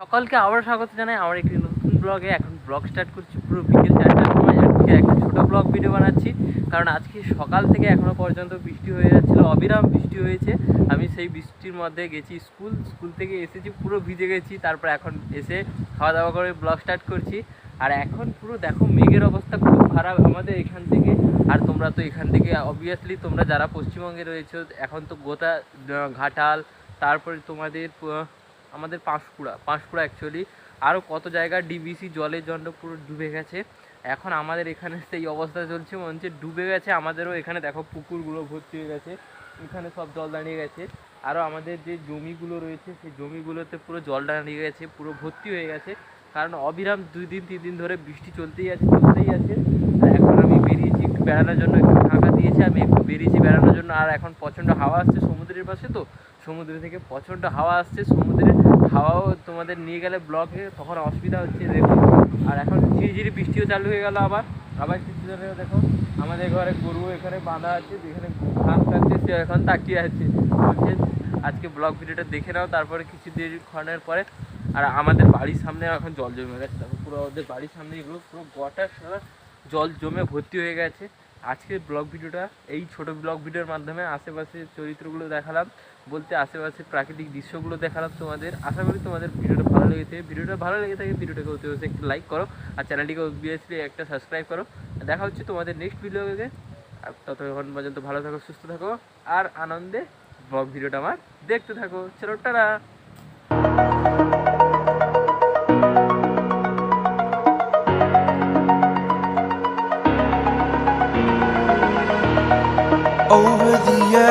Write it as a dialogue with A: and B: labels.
A: সকলকে আবার স্বাগত জানাই আমার একটি নতুন ব্লগে। এখন ব্লগ স্টার্ট করছি পুরো বিকেল চারটার সময়। আজকে একটা ছোটো ব্লগ ভিডিও বানাচ্ছি, কারণ আজকে সকাল থেকে এখনও পর্যন্ত বৃষ্টি হয়ে যাচ্ছিল, অবিরাম বৃষ্টি হয়েছে। আমি সেই বৃষ্টির মধ্যে গেছি স্কুল স্কুল থেকে এসেছি, পুরো ভিজে গেছি, তারপর এখন এসে খাওয়া দাওয়া করে ব্লগ স্টার্ট করছি। আর এখন পুরো দেখো মেঘের অবস্থা খুব খারাপ আমাদের এখান থেকে। আর তোমরা তো এখান থেকে অবভিয়াসলি তোমরা যারা পশ্চিমবঙ্গে রয়েছো, এখন তো গোটা ঘাটাল, তারপরে তোমাদের আমাদের পাঁশকুড়া। পাঁশকুড়া অ্যাকচুয়ালি আরও কত জায়গা ডিবিসি জলের জন্য পুরো ডুবে গেছে। এখন আমাদের এখানে সেই অবস্থা চলছে, মনে হচ্ছে ডুবে গেছে। আমাদেরও এখানে দেখো পুকুরগুলো ভর্তি হয়ে গেছে, এখানে সব জল দাঁড়িয়ে গেছে। আরও আমাদের যে জমিগুলো রয়েছে, সেই জমিগুলোতে পুরো জল দাঁড়িয়ে গেছে, পুরো ভর্তি হয়ে গেছে। কারণ অবিরাম দুই দিন, তিন দিন ধরে বৃষ্টি চলতেই আছে চলতেই আছে। আর এখন আমি বেরিয়েছি একটু বেড়ানোর জন্য, একটু ফাঁকা দিয়েছে, আমি একটু বেরিয়েছি বেড়ানোর জন্য। আর এখন প্রচণ্ড হাওয়া আসছে সমুদ্রের পাশে তো সমুদ্র থেকে প্রচণ্ড হাওয়া আসছে সমুদ্রের হাওয়াও তোমাদের নিয়ে গেলে ব্লকে তখন অসুবিধা হচ্ছে দেখো। আর এখন ঝিরিঝিরি বৃষ্টিও চালু হয়ে গেল আবার। আবার কিছু জনে দেখো। আমাদের ঘরে গরু এখানে বাঁধা আছে, যেখানে ঘাস খাচ্ছে, সে এখন তাকিয়ে আছে। বলছে, আজকে ব্লগ ভিডিওটা দেখে নাও, তারপরে কিছু ক্ষণের পরে। আর আমাদের বাড়ির সামনে এখন জল জমে গেছে। দেখো, পুরো ওদের বাড়ির সামনে এগুলো পুরো গোটা সারা জল জমে ভর্তি হয়ে গেছে। আজকের ব্লগ ভিডিওটা এই ছোট ব্লগ ভিডিওর মাধ্যমে আশেপাশে চরিত্রগুলো দেখালাম, বলতে আশেপাশে প্রাকৃতিক দৃশ্যগুলো দেখালাম তোমাদের। আশা করি তোমাদের ভিডিওটা ভালো লেগেছে। ভিডিওটা ভালো লেগে থাকে ভিডিওটাকে অতি অবশ্যই একটু লাইক করো আর চ্যানেলটিকে অবভিয়াসলি একটা সাবস্ক্রাইব করো। দেখা হচ্ছে তোমাদের নেক্সট ভিডিওতে আর ততক্ষণ পর্যন্ত ভালো থাকো, সুস্থ থাকো। আর আনন্দে ব্লগ ভিডিওটা আমার দেখতে থাকো। চলো, টাটা! the.